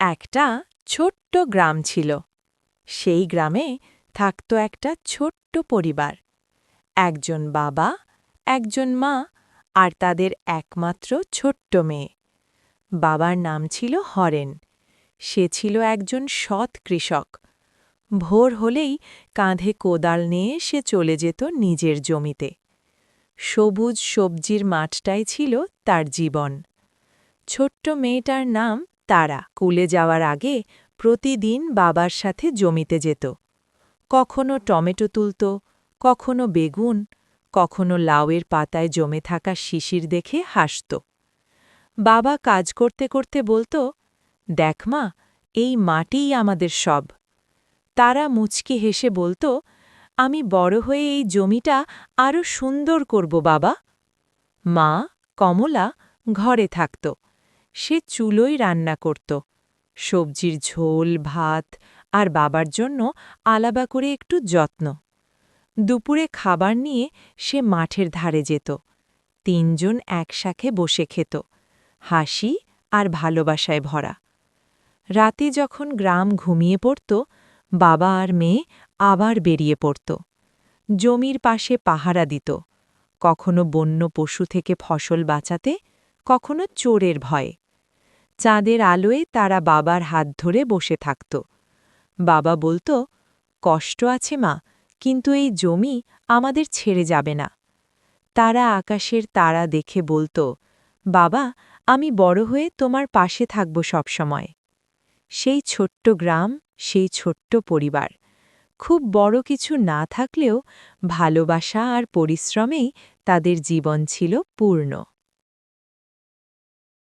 একটা ছোট্ট গ্রাম ছিল। সেই গ্রামে থাকত একটা ছোট্ট পরিবার। একজন বাবা, একজন মা আর তাদের একমাত্র ছোট্ট মেয়ে। বাবার নাম ছিল হরেন। সে ছিল একজন সৎ কৃষক। ভোর হলেই কাঁধে কোদাল নিয়ে সে চলে যেত নিজের জমিতে। সবুজ সবজির মাঠটাই ছিল তার জীবন। ছোট্ট মেয়েটার নাম তারা কুলে যাওয়ার আগে প্রতিদিন বাবার সাথে জমিতে যেত। কখনো টমেটো তুলত, কখনো বেগুন, কখনো লাউয়ের পাতায় জমে থাকা শিশির দেখে হাসত। বাবা কাজ করতে করতে বলতো, দেখ মা, এই মাটিই আমাদের সব। তারা মুচকি হেসে বলতো, আমি বড় হয়ে এই জমিটা আরও সুন্দর করব বাবা। মা কমলা ঘরে থাকত। সে চুলোই রান্না করত। সবজির ঝোল, ভাত আর বাবার জন্য আলাবা করে একটু যত্ন। দুপুরে খাবার নিয়ে সে মাঠের ধারে যেত। তিনজন একসাথে বসে খেত, হাসি আর ভালোবাসায় ভরা। রাতে যখন গ্রাম ঘুমিয়ে পড়ত, বাবা আর মেয়ে আবার বেরিয়ে পড়ত। জমির পাশে পাহারা দিত। কখনো বন্য পশু থেকে ফসল বাঁচাতে, কখনো চোরের ভয়ে। চাঁদের আলোয় তারা বাবার হাত ধরে বসে থাকত। বাবা বলতো, কষ্ট আছে মা, কিন্তু এই জমি আমাদের ছেড়ে যাবে না। তারা আকাশের তারা দেখে বলতো, বাবা, আমি বড় হয়ে তোমার পাশে থাকব সবসময় সেই ছোট্ট গ্রাম, সেই ছোট্ট পরিবার। খুব বড় কিছু না থাকলেও ভালোবাসা আর পরিশ্রমেই তাদের জীবন ছিল পূর্ণ।